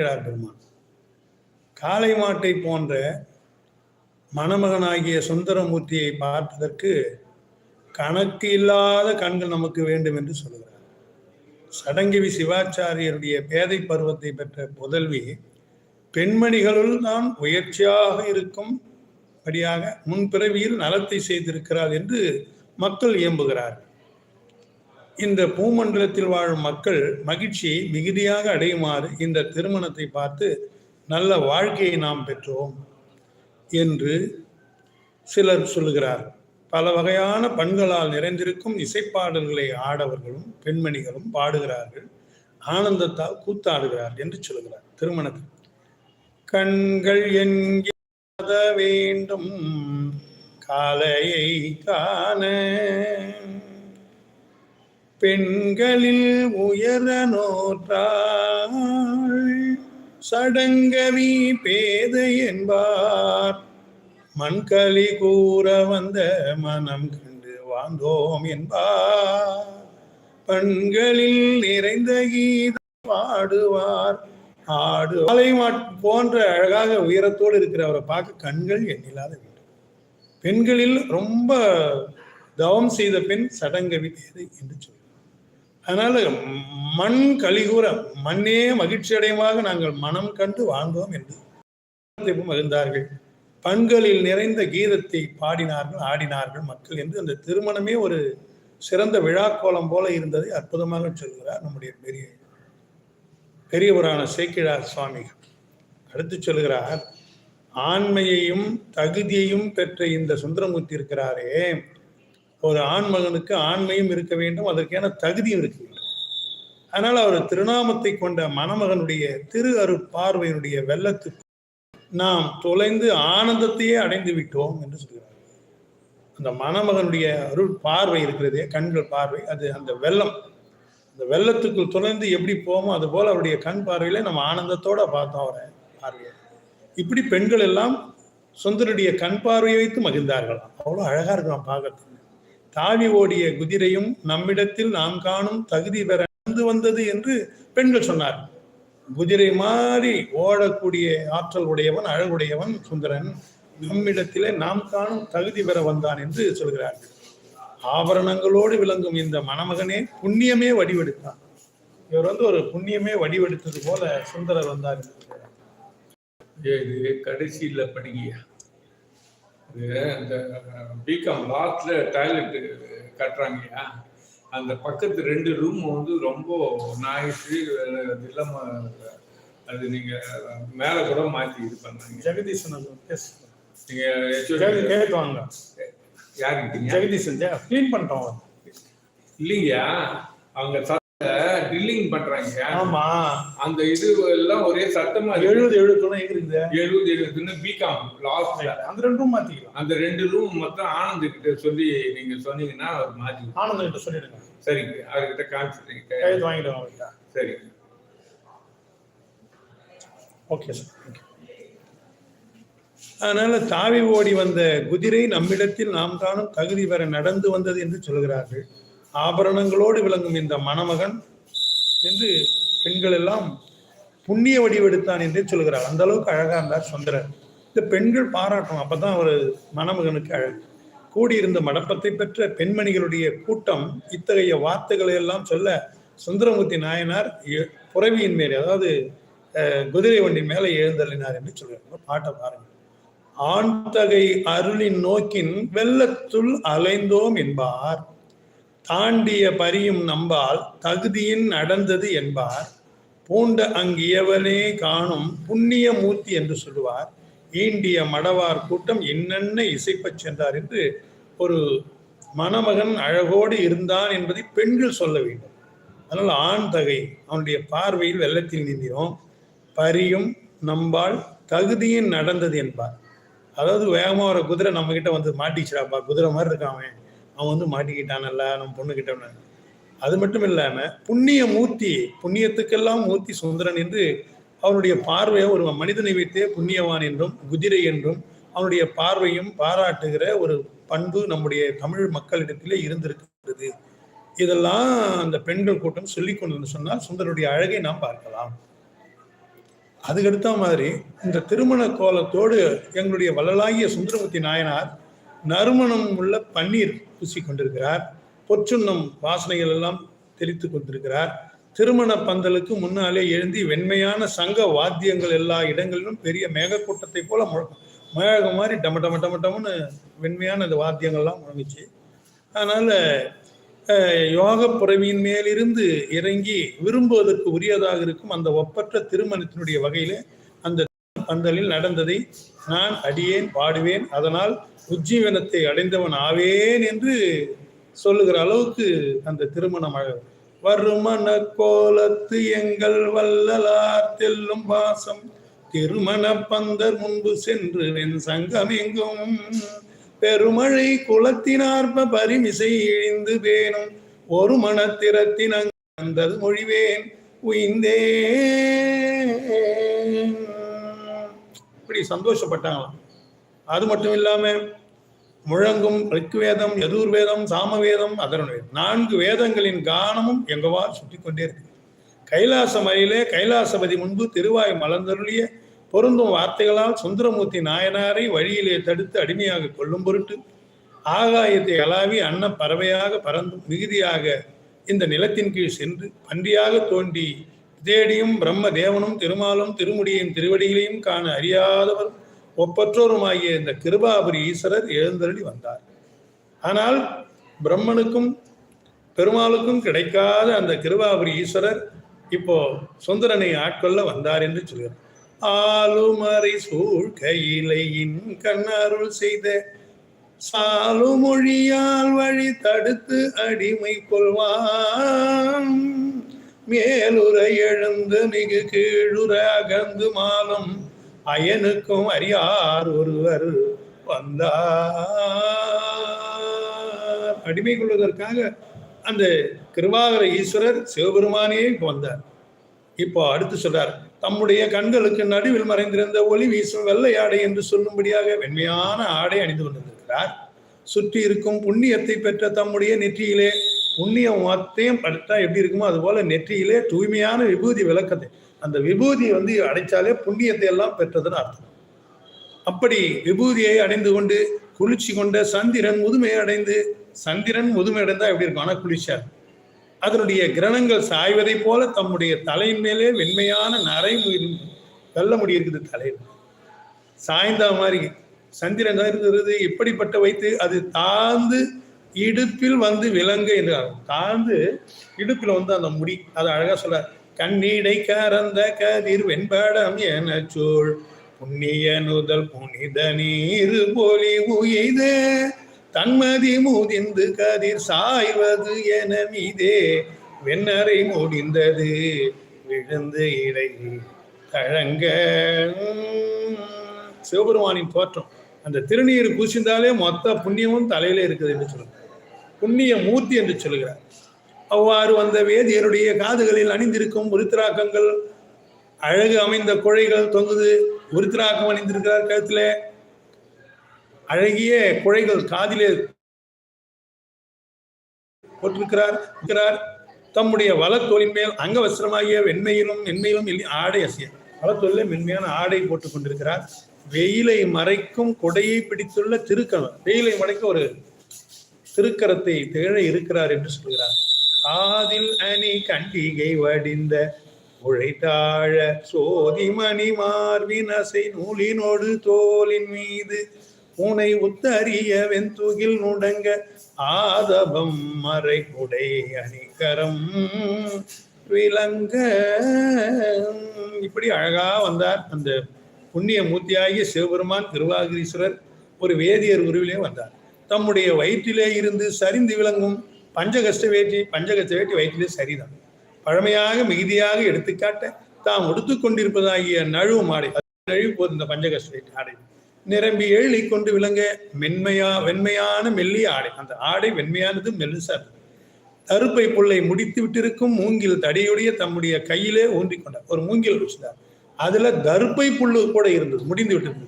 இருக்கிறார் பெருமான். காளை மாட்டை போன்ற மணமகனாகிய சுந்தரமூர்த்தியை பார்ப்பதற்கு கணக்கு இல்லாத கண்கள் நமக்கு வேண்டும் என்று சொல்கிறார். சடங்கிவி சிவாச்சாரியருடைய பேதை பருவத்தை பெற்ற புதல்வி பெண்மணிகளுள் தான் உயர்ச்சியாக இருக்கும் படியாக முன்பிறவியில் நலத்தை செய்திருக்கிறார் என்று மக்கள் இயம்புகிறார் இந்த பூமண்டலத்தில் வாழும் மக்கள் மகிழ்ச்சியை மிகுதியாக அடையுமாறு இந்த திருமணத்தை பார்த்து நல்ல வாழ்க்கையை நாம் பெற்றோம் என்று சிலர் சொல்லுகிறார். பல வகையான பண்களால் நிறைந்திருக்கும் இசைப்பாடல்களை ஆடவர்களும் பெண்மணிகளும் பாடுகிறார்கள். ஆனந்தத்தால் கூத்தாடுகிறார் என்று சொல்லுகிறார் திருமணத்தில். கண்கள் என்கிற வேண்டும் காலையை காண பெண்களில் உயர நோற்றாள். சடங்கவி பேதை என்பார். மண்களி கூற வந்த மனம் கண்டு வாழ்ந்தோம் என்பார். பெண்களில் நிறைந்த கீதம் பாடுவார். ஆடு ஆலைமாட் போன்ற அழகாக உயரத்தோடு இருக்கிற அவரை பார்க்க கண்கள் எண்ணில்லாத வேண்டும் பெண்களில் ரொம்ப தவம் செய்த பெண் சடங்கவி பேதை என்று சொல்லுவார் அதனால மண் கலிகூற மண்ணே மகிழ்ச்சி அடையமாக நாங்கள் மனம் கண்டு வாழ்ந்தோம் என்று மகிழ்ந்தார்கள். பண்களில் நிறைந்த கீதத்தை பாடினார்கள் ஆடினார்கள் மக்கள் என்று அந்த திருமணமே ஒரு சிறந்த விழாக்கோலம் போல இருந்ததை அற்புதமாக சொல்கிறார் நம்முடைய பெரிய பெரியவரான சேக்கிழார் சுவாமிகள் அடுத்து சொல்கிறார் ஆண்மையையும் தகுதியையும் பெற்ற இந்த சுந்தரமூர்த்தி இருக்கிறாரே ஒரு ஆண்மகனுக்கு ஆண்மையும் இருக்க வேண்டும் அதற்கான தகுதியும் இருக்க வேண்டும். அதனால் அவர் திருநாமத்தை கொண்ட மணமகனுடைய திரு அரு பார்வையினுடைய வெள்ளத்துக்கு நாம் தொலைந்து ஆனந்தத்தையே அடைந்து விட்டோம் என்று சொல்கிறார். அந்த மணமகனுடைய அருள் பார்வை இருக்கிறதே கண்கள் பார்வை அது அந்த வெள்ளம். அந்த வெள்ளத்துக்குள் தொலைந்து எப்படி போவோமோ அது போல் அவருடைய கண் பார்வையில நம்ம ஆனந்தத்தோட பார்த்தோம் அவரை பார்வையை. இப்படி பெண்கள் எல்லாம் சுந்தருடைய கண் பார்வையை வைத்து மகிழ்ந்தார்களாம். அவ்வளோ அழகா இருக்கலாம் பார்க்கறதுக்கு. தாவி ஓடிய குதிரையும் நம்மிடத்தில் நாம் காணும் தகுதி பெற நடந்து வந்தது என்று பெண்கள் சொன்னார். குதிரை மாறி ஓடக்கூடிய ஆற்றல் உடையவன் அழகுடையவன் சுந்தரன் நம்மிடத்திலே நாம் காணும் தகுதி பெற வந்தான் என்று சொல்கிறார்கள் ஆபரணங்களோடு விளங்கும் இந்த மணமகனே புண்ணியமே வடிவெடுத்தான். இவர் வந்து ஒரு புண்ணியமே வடிவெடுத்தது போல சுந்தரர் வந்தார். இது கடைசியில் படிங்க இது அந்த பிகாம் லாஸ்ட்ல டாய்லெட் கட்டுறாங்கய்யா அந்த பக்கத்து ரெண்டு ரூம் வந்து ரொம்ப நாய்ஸு அது இல்லாம அது நீங்க மேல கூட மாத்தி இது பண்ணாங்க ஜெகதீசன் அது பேசு. நீங்க ஜெகதி- கேட்டு வாங்க. யாருக்கிட்டீங்க ஜெகதீசன் கிளீன் பண்ணிட்டோம். அவர். இல்லைங்கய்யா அவங்க பண்றாங்க ஆமா. அந்த இது எல்லாம் ஒரே இருக்கு. எழுபது எழுபதுலாம் எங்க இருக்குது எழுபது எழுபதுன்னு பிகாம் லாஸ்ட்ல அந்த ரெண்டு ரூம் மாத்திக்கலாம். அந்த ரெண்டு ரூம் மொத்தம் ஆனந்த் கிட்ட சொல்லி நீங்க சொன்னீங்கன்னா அவர் மாத்தி ஆனந்தம் கிட்ட சொல்லிடுங்க. சரிங்க. அவர்கிட்ட காமிச்சிட்டீங்க கையெழுத்து வாங்கிடுவாங்க அவர்கிட்ட. சரிங்க ஓகே சார் அதனால தாவி ஓடி வந்த குதிரை நம்மிடத்தில் நாம் காணும் தகுதி வர நடந்து வந்தது என்று சொல்கிறார்கள். ஆபரணங்களோடு விளங்கும் இந்த மணமகன் என்று பெண்கள் எல்லாம் புண்ணிய வடிவெடுத்தான் என்றே சொல்கிறார். அந்த அளவுக்கு அழகா இருந்தார் சுந்தரர். இந்த பெண்கள் பாராட்டணும். அப்பதான் ஒரு மணமகனுக்கு அழகு. கூடியிருந்த மடப்பத்தை பெற்ற பெண்மணிகளுடைய கூட்டம் இத்தகைய வார்த்தைகளை எல்லாம் சொல்ல சுந்தரமூர்த்தி நாயனார் எ- புறவியின் மேலே அதாவது குதிரை வண்டி மேலே எழுந்தள்ளினார் என்று சொல்கிறார். பாட்டை பாருங்க. ஆண்டகை அருளின் நோக்கின் வெள்ளத்துள் அலைந்தோம் என்பார். தாண்டிய பரியும் நம்பால் தகுதியின் நடந்தது என்பார். பூண்ட அங்கியவனே காணும் புண்ணிய மூர்த்தி என்று சொல்லுவார். ஈண்டிய மடவார் கூட்டம் என்னென்ன இசைப்பச் சென்றார் என்று ஒரு மணமகன் அழகோடு இருந்தான் என்பதை பெண்கள் சொல்ல வேண்டும். அதனால் ஆண் தகை அவனுடைய பார்வையில் வெள்ளத்தில் நீந்தினோம். பரியும் நம்பால் தகுதியின் நடந்தது என்பார். அதாவது வேகமாக ஒரு குதிரை நம்ம கிட்ட வந்து மாட்டிச்சிடாப்பா குதிரை மாதிரி இருக்கான் அவன் வந்து மாட்டிக்கிட்டானல்ல நம்ம பொண்ணுக்கிட்ட அது மட்டும் இல்லாம புண்ணிய மூர்த்தி புண்ணியத்துக்கெல்லாம் மூர்த்தி சுந்தரன் என்று அவனுடைய பார்வையை ஒரு மனிதனை வைத்தே புண்ணியவான் என்றும் குதிரை என்றும் அவனுடைய பார்வையும் பாராட்டுகிற ஒரு பண்பு நம்முடைய தமிழ் மக்களிடத்திலே இருந்திருக்கிறது. இதெல்லாம் அந்த பெண்கள் கூட்டம் சொல்லி கொண்டு சொன்னால் சுந்தரனுடைய அழகை நாம் பார்க்கலாம். அதுக்கடுத்த மாதிரி இந்த திருமண கோலத்தோடு எங்களுடைய வள்ளலாகிய சுந்தரமூர்த்தி நாயனார் நறுமணம் உள்ள பன்னீர் பூசி கொண்டிருக்கிறார். வாசனைகள் எல்லாம் தெளித்து கொண்டிருக்கிறார். திருமண பந்தலுக்கு முன்னாலே எழுந்தி வெண்மையான சங்க வாத்தியங்கள் எல்லா இடங்களிலும் பெரிய மேகக்கூட்டத்தை போல மேகம் மாதிரி டம டம டம டமன்னு வெண்மையான அந்த வாத்தியங்கள்லாம் முழங்குச்சு. அதனால யோக புறவியின் மேலிருந்து இறங்கி விரும்புவதற்கு உரியதாக இருக்கும் அந்த ஒப்பற்ற திருமணத்தினுடைய வகையிலே பந்தலில் நடந்ததை நான் அடியேன் பாடுவேன். அதனால் உஜ்ஜீவனத்தை அடைந்தவன் ஆவேன் என்று சொல்லுகிற அளவுக்கு அந்த திருமணம் வருமண கோலத்து எங்கள் வல்லலார் தெல்லும் வாசம். திருமண பந்தர் முன்பு சென்று என் சங்கம் எங்கும் பெருமழை குளத்தினார்ப பரிமிசை இழிந்து பேணும். ஒரு மனத்திறத்தின் அந்தது மொழிவேன் உயிந்தே இப்படி சந்தோஷப்பட்டாங்களாம். அது மட்டும் இல்லாமல் முழங்கும் ரிக்வேதம் யதுர்வேதம் சாமவேதம் அதனுடைய நான்கு வேதங்களின் கானமும் எங்கவால் சுற்றி கொண்டே இருக்கு. கைலாச மலையிலே கைலாசபதி முன்பு திருவாய் மலர்ந்தருளிய பொருந்தும் வார்த்தைகளால் சுந்தரமூர்த்தி நாயனாரை வழியிலே தடுத்து அடிமையாக கொள்ளும் பொருட்டு ஆகாயத்தை அளாவி அன்ன பறவையாக பறந்தும் மிகுதியாக இந்த நிலத்தின் கீழ் சென்று பன்றியாக தோண்டி தேடியும் பிரம்ம தேவனும் திருமாலும் திருமுடியின் திருவடிகளையும் காண அறியாதவர் ஒப்பற்றோருமாகிய இந்த கிருபாபுரி ஈஸ்வரர் எழுந்தருளி வந்தார். ஆனால் பிரம்மனுக்கும் பெருமாளுக்கும் கிடைக்காத அந்த கிருபாபுரி ஈஸ்வரர் இப்போ சுந்தரனை ஆட்கொள்ள வந்தார் என்று சொல்கிறார். ஆளுமறை சூழ்கையிலையின் கண்ணருள் செய்த சாலுமொழியால் வழி தடுத்து அடிமை கொள்வான். மேலுற எழுந்து மிகு கீழுற அகந்து மாலம். அயனுக்கும் அறியார் ஒருவர் வந்தார். அடிமை கொள்வதற்காக அந்த கிருபாகர ஈஸ்வரர் சிவபெருமானே வந்தார். இப்போ அடுத்து சொல்றார் தம்முடைய கண்களுக்கு நடுவில் மறைந்திருந்த ஒளி வீசும் வெள்ளை ஆடை என்று சொல்லும்படியாக வெண்மையான ஆடை அணிந்து கொண்டிருக்கிறார். சுற்றி இருக்கும் புண்ணியத்தை பெற்ற தம்முடைய நெற்றியிலே புண்ணியம் மொத்தையும் படித்தா எப்படி இருக்குமோ அது போல நெற்றியிலே தூய்மையான விபூதி விளக்கத்தை. அந்த விபூதி வந்து அடைச்சாலே புண்ணியத்தை எல்லாம் பெற்றதுன்னு அர்த்தம். அப்படி விபூதியை அடைந்து கொண்டு குளிர்ச்சி கொண்ட சந்திரன் முதுமையை அடைந்து சந்திரன் முதுமை அடைந்தா எப்படி இருக்கும்? ஆனால் குளிர்ச்சியா அதனுடைய கிரணங்கள் சாய்வதை போல தம்முடைய தலையின் மேலே வெண்மையான நரை மு- வெள்ள முடி இருக்குது தலையில். சாய்ந்தா மாதிரி சந்திரன் இருக்கிறது எப்படிப்பட்ட வைத்து அது தாழ்ந்து இடுப்பில் வந்து விலங்கு என்று தாழ்ந்து இடுப்பில் வந்து அந்த முடி அது அழகா சொல்ல கண்ணீடை கறந்த கதிர் வெண்படம் என சோழ் புண்ணிய நுதல் புனித நீர் போலி உயித தன்மதி முதிந்து கதிர் சாய்வது என மீதே வெண்ணரை முடிந்தது விழுந்து இடை தழங்க சிவபெருமானின் தோற்றம். அந்த திருநீர் பூசிந்தாலே மொத்த புண்ணியமும் தலையிலே இருக்குது என்று சொல்லுங்க புண்ணிய மூர்த்தி என்று சொல்லுகிறார். அவ்வாறு வந்த வேதியருடைய காதுகளில் அணிந்திருக்கும் உருத்திராக்கங்கள் அழகு அமைந்த குழைகள் தொங்குது. உருத்திராக்கம் அணிந்திருக்கிறார் கழுத்திலே. அழகிய குழைகள் காதிலே போட்டிருக்கிறார் இருக்கிறார். தம்முடைய வலத்தோலின் மேல் அங்கவஸ்திரமாகிய வெண்மையிலும் மென்மையிலும் இல்லை ஆடை அசிய. வலத்தோலிலே மென்மையான ஆடை போட்டுக் கொண்டிருக்கிறார். வெயிலை மறைக்கும் கொடையை பிடித்துள்ள திருக்கணம். வெயிலை மறைக்க ஒரு திருக்கரத்தை திகழ இருக்கிறார் என்று சொல்கிறார். காதில் அணி கண்டிகை வடிந்த உழைத்தாழ சோதிமணி மார்பின் அசை நூலினோடு தோலின் மீது பூனை உத்தரிய வெண்துகில் நுடங்க ஆதபம் மறை குடை அணிகரம் விளங்க. இப்படி அழகா வந்தார் அந்த புண்ணிய மூர்த்தியாகிய சிவபெருமான் திருவாகிரீஸ்வரர் ஒரு வேதியர் உருவிலே வந்தார். தம்முடைய வயிற்றிலே இருந்து சரிந்து விளங்கும் பஞ்சகஷ்ட வேட்டி பஞ்சகஷ்ட வேட்டி வயிற்றிலே சரிதான். பழமையாக மிகுதியாக எடுத்துக்காட்ட தாம் உடுத்துக்கொண்டிருப்பதாகிய நழுவு மாடை நழுவு நழுவி போது இந்த பஞ்சகஷ்ட வேட்டி ஆடை. நிரம்பி எழுதி கொண்டு விளங்க மென்மையா வெண்மையான மெல்லிய ஆடை. அந்த ஆடை வெண்மையானது மெல்லுசா இருக்கு. கருப்பை புல்லை முடித்து விட்டிருக்கும் மூங்கில் தடியுடைய தம்முடைய கையிலே ஊன்றிக் கொண்டார். ஒரு மூங்கில் வச்சுட்டார் அதுல கர்ப்பை புல்லு கூட இருந்தது முடிந்து விட்டது.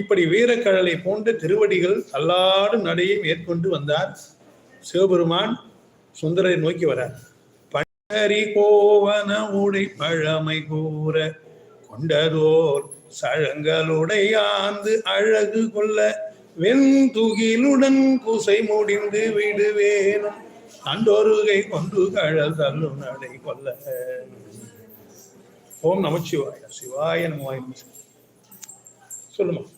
இப்படி வீரக்கழலை போன்ற திருவடிகள் அல்லாடு நடையை மேற்கொண்டு வந்தார் சிவபெருமான் சுந்தரை நோக்கி வரார். பண்டரி கோவன உடை பழமை கூற கொண்டதோர் சழங்களுடையாந்து அழகு கொள்ள வெண்துகிலுடன் குசை முடிந்து விடுவேனும். அண்டொருகை கொண்டு கழல் தள்ளு நடை கொள்ள ஓம் நமச்சிவாய சிவாய நம. சொல்லுமா?